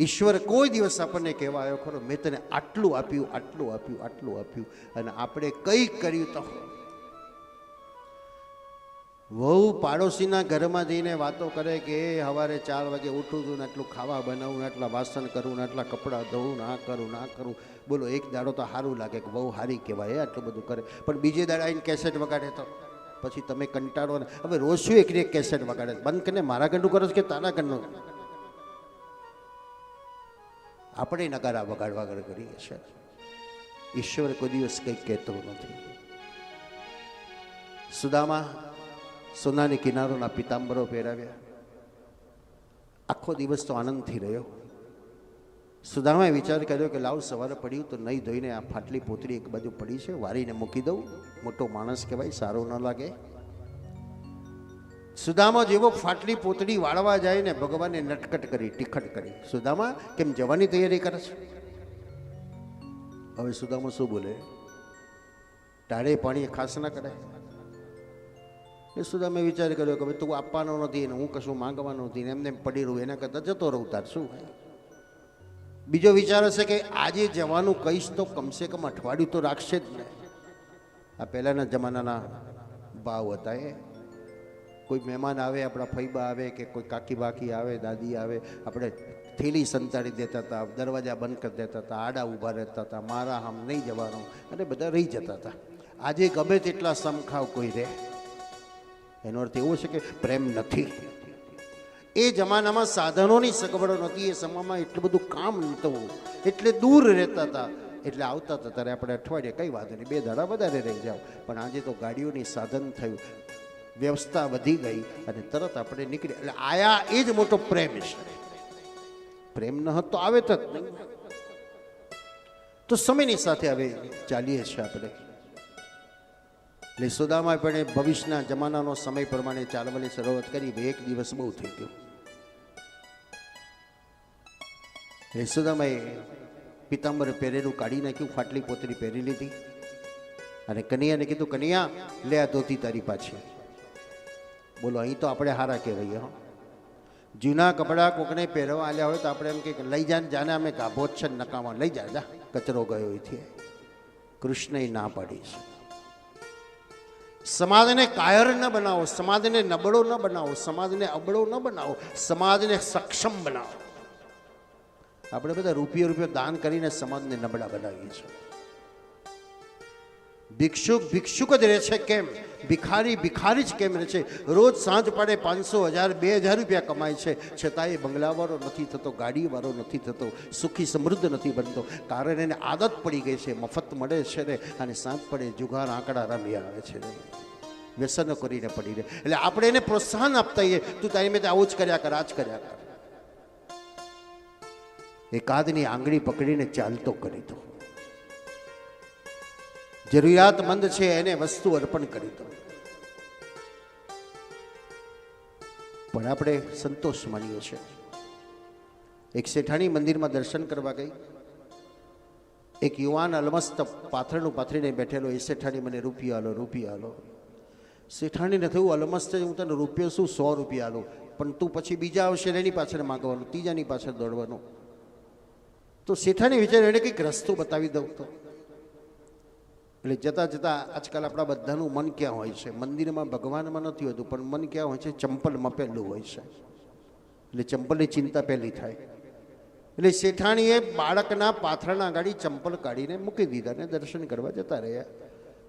ઈશ્વર કોઈ દિવસ આપણને કહેવા આવ્યો ખરો, મેં તને આટલું આપ્યું આટલું આપ્યું આટલું આપ્યું અને આપણે કંઈ કર્યું તો વહુ પાડોશીના ઘરમાં જઈને વાતો કરે કે, એ સવારે ચાર વાગે ઉઠું છું ને આટલું ખાવા બનાવું ને આટલા વાસણ કરું ને આટલા કપડાં ધોવું ના કરું ના કરું. બોલો, એક દાડો તો સારું લાગે કે બહુ સારી કહેવાય આટલું બધું કરે. પણ બીજે દાડે આવીને કેસેટ વગાડે તો. પછી તમે કંટાળો ને. હવે રોજ શું એક એક કેસેટ વગાડે? બંધ કરીને મારા ગંડું કરો કે તારા ઘરનું આપણે નગારા વગાડવા વગાડ કરીએ છીએ. ઈશ્વર કોઈ દિવસ કંઈ કહેતો નથી. સુદામા સોનાની કિનારોના પિતાંબરો પહેરાવ્યા. આખો દિવસ તો આનંદથી રહ્યો. સુદામાએ વિચાર કર્યો કે લાવ સવારે પડ્યું તો નહીં ધોઈને આ ફાટલી પોતરી એક બાજુ પડી છે, વારીને મૂકી દઉં. મોટો માણસ કહેવાય, સારો ન લાગે. સુદામા જેવો ફાટલી પોતડી વાળવા જાય ને ભગવાને નટકટ કરી, ટીખટ કરી. સુદામા, કેમ જવાની તૈયારી કરે છે? હવે સુદામા શું બોલે? ટાળે પાણી ખાસ ના કરે એ સુધા મેં વિચાર કર્યો કે ભાઈ તું આપવાનો નથી ને હું કશું માંગવાનો નથી ને એમને એમ પડી રહું, એના કરતાં જતો રહું તાર, શું બીજો વિચાર હશે કે આજે જવાનું કહીશ તો કમસે કમ અઠવાડિયું તો રાખશે જ ને. આ પહેલાંના જમાનાના ભાવ હતા એ. કોઈ મહેમાન આવે, આપણા ફૈબા આવે કે કોઈ કાકી બાકી આવે, દાદી આવે, આપણે થેલી સંતાડી દેતા હતા, દરવાજા બંધ કરી દેતા હતા, આડા ઊભા રહેતા હતા, મારા આમ નહીં જવાનું, અને બધા રહી જતા હતા. આજે ગમે તેટલા સમખાવ કોઈ રહે એનો અર્થ એવો છે કે પ્રેમ નથી. એ જમાનામાં સાધનોની સગવડો નથી એ સમયમાં એટલું બધું કામ નહોતું. એટલે દૂર રહેતા હતા. એટલે આવતા હતા, ત્યારે આપણે અઠવાડિયે, કઈ વાત નહીં, બે દાડા વધારે રહી જાઓ. પણ આજે તો ગાડીઓની સાધન થયું. વ્યવસ્થા વધી ગઈ અને તરત આપણે નીકળી એટલે આયા એ જ મોટો પ્રેમ છે. પ્રેમ ન હતો, આવે તો જ તો સમયની સાથે હવે ચાલીએ છીએ આપણે. એટલે સુદામાં પણ ભવિષ્યના જમાનાનો સમય પ્રમાણે ચાલવાની શરૂઆત કરી. એક દિવસ બહુ થઈ ગયો. યશોદામાએ પિતાંબર પહેરેલું કાઢી નાખ્યું, ફાટલી પોતરી પહેરી લીધી. અને કનૈયાને કીધું, કનૈયા, લે આ ધોતી તારી પાછી. બોલો, અહીં તો આપણે હારા કહેવાય હો. જૂના કપડાં કોકને પહેરવા આલ્યા હોય તો આપણે એમ કે લઈ જાને જાને અમે ગાભો જ છે નકામા. લઈ જા જા. કચરો ગયો એથી. કૃષ્ણએ ના પાડી છે. સમાજને કાયર ન બનાવો, સમાજને નબળો ન બનાવો, સમાજને અબળો ન બનાવો, સમાજને સક્ષમ બનાવો. આપણે બધા રૂપિયો રૂપિયો દાન કરીને સમાજને નબળા બનાવીએ છીએ. ભિક્ષુક ભિક્ષુક જ રહે છે કેમ? ભિખારી ભિખારી જ કેમ રહે છે? રોજ સાંજ પડે પાંચસો હજાર, બે હજાર રૂપિયા કમાય છે. છતાં એ બંગલાવાળો નથી થતો, ગાડીવાળો નથી થતો, સુખી, સમૃદ્ધ નથી બનતો. કારણ એને આદત પડી ગઈ છે, મફત મળે છે ને, અને સાંજ પડે જુગાર, આંકડા રમી આવે છે ને. વ્યસનો કરીને પડી રહે. એટલે આપણે એને પ્રોત્સાહન આપતા હોઈએ તું તારી મેં આવું જ કર્યા કર આ જ કર્યા કર. એકાદની આંગળી પકડીને ચાલતો કરી દો. જરૂરિયાતમંદ છે એને વસ્તુ અર્પણ કરી દો. પણ આપણે સંતોષ માનીએ છીએ. એક શેઠાણી મંદિરમાં દર્શન કરવા ગઈ. એક યુવાન અલમસ્ત પાથરનું પાથરીને બેઠેલો, એ શેઠાણી, મને રૂપિયા આલો રૂપિયા આલો. શેઠાણીને થયું, અલમસ્ત, હું તને રૂપિયો શું? સો રૂપિયા આલો. પણ તું પછી બીજા આવશે એની પાછળ માગવાનું, ત્રીજાની પાછળ દોડવાનું. તો શેઠાણી વિચાર એને કંઈક રસ્તો બતાવી દઉં તો. એટલે જતાં જતાં આજકાલ આપણા બધાનું મન ક્યાં હોય છે? મંદિરમાં ભગવાનમાં નથી હોતું, પણ મન ક્યાં હોય છે? ચંપલમાં પહેલું હોય છે. એટલે ચંપલની ચિંતા પહેલી થાય. એટલે શેઠાણીએ બાળકના પાથરણા ગાડી ચંપલ કાઢીને મૂકી દીધા ને દર્શન કરવા જતા રહ્યા.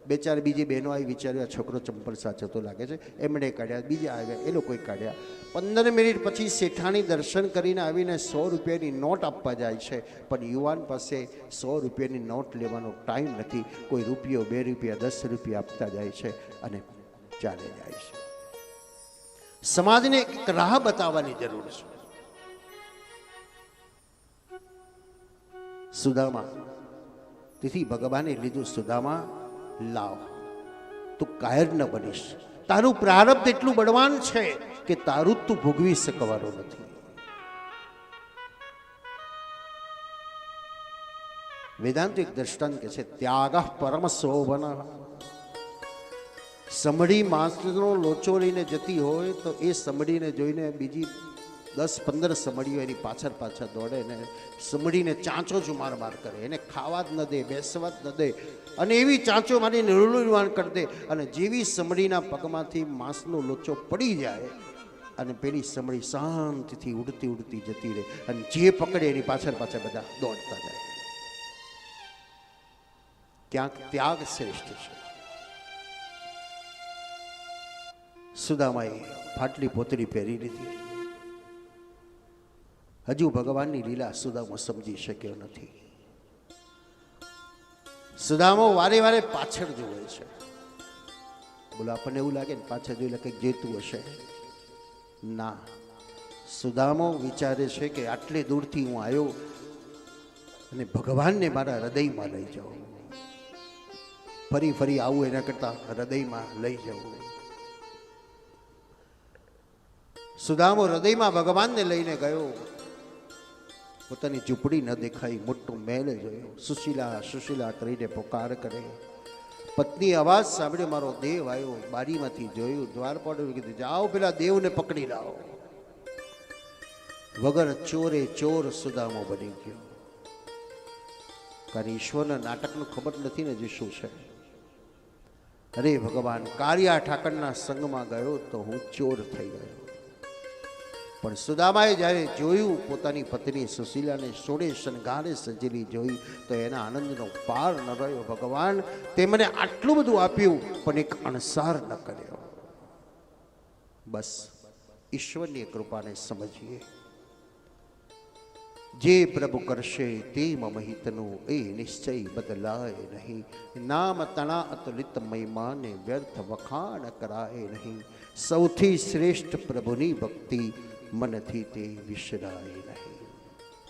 બે ચાર બીજી બહેનો આવી વિચાર્યું, આ છોકરો ચંપલ સાચવતો લાગે છે. એમણે કાઢ્યા, બીજા આવ્યા, એ લોકોએ કાઢ્યા. પંદર મિનિટ પછી શેઠાણી દર્શન કરીને આવીને સો રૂપિયાની નોટ આપવા જાય છે. પણ યુવાન પાસે સો રૂપિયાની નોટ લેવાનો ટાઈમ નથી. કોઈ રૂપિયો, બે રૂપિયા, દસ રૂપિયા આપતા જાય છે અને ચાલે જાય છે. સમાજને એક રાહ બતાવવાની જરૂર છે. સુદામા. તેથી ભગવાને લીધું સુદામા લાવ, તું કાયર ન બનીશ. તારું પ્રારબ્ધ એટલું બળવાન છે કે તારું તું ભોગવી શકવાનો નથી. વેદાંત એક દ્રષ્ટાંત કે છે, ત્યાગ પરમ શોભન. સમડી માસનો લોચો લઈને જતી હોય તો એ સમડીને જોઈને બીજી દસ પંદર સમડીઓ એની પાછળ પાછળ દોડે ને સમડીને ચાંચો જ માર માર કરે. એને ખાવા જ ન દે, બેસવા જ ન દે અને એવી ચાંચો મારીને રૂલુવાન કરી દે અને જેવી સમડીના પગમાંથી માંસનો લોચો પડી જાય અને પેલી સમડી શાંતિથી ઉડતી ઉડતી જતી રહે અને જે પકડે એની પાછળ પાછળ બધા દોડતા જાય. ક્યાંક ત્યાગ શ્રેષ્ઠ છે. સુદામાએ ફાટલી પોતરી પહેરી લીધી. હજુ ભગવાનની લીલા સુદામો સમજી શક્યો નથી. સુદામો વારે વારે પાછળ જોવે છે. બોલો, આપણને એવું લાગે ને પાછળ જોઈ કંઈક જોઈતું હશે? ના. સુદામો વિચારે છે કે આટલે દૂરથી હું આવ્યો અને ભગવાનને મારા હૃદયમાં લઈ જાઉં. ફરી ફરી આવું એના કરતાં હૃદયમાં લઈ જવું સુદામો હૃદયમાં ભગવાનને લઈને ગયો. પોતાની ઝૂંપડી ન દેખાઈ, મોટું મહેલ જોયો સુશીલા સુશીલા કરીને પોકાર કરે પત્ની અવાજ સાંભળ્યો, મારો દેવ આવ્યો, બારીમાંથી જોયું દ્વારપાળ કીધું, જાઓ પેલા દેવને પકડી લાવો. વગર ચોરે ચોર સુદામો બની ગયો. કારણ ઈશ્વરના નાટકનું ખબર નથી ને જે શું છે. અરે ભગવાન કારિયા ઠાકરના સંગમાં ગયો તો હું ચોર થઈ ગયો. પણ સુદામાએ જ્યારે જોયું, પોતાની પત્ની સુશીલાને સોળે શણગારે, સજેલી જોઈ, તો એના આનંદનો પાર ન રહ્યો. ભગવાન તે આટલું બધું આપ્યું, પણ એક અણસાર ન કર્યો. બસ, ઈશ્વરની કૃપાને સમજીએ. જે પ્રભુ કરશે તે મહિતનું એ નિશ્ચય બદલાય નહીં. નામ તણા અતુલિત મહિમાને વ્યર્થ વખાણ કરાય નહીં. સૌથી શ્રેષ્ઠ પ્રભુની ભક્તિ મનથી તે વિસરાય નહીં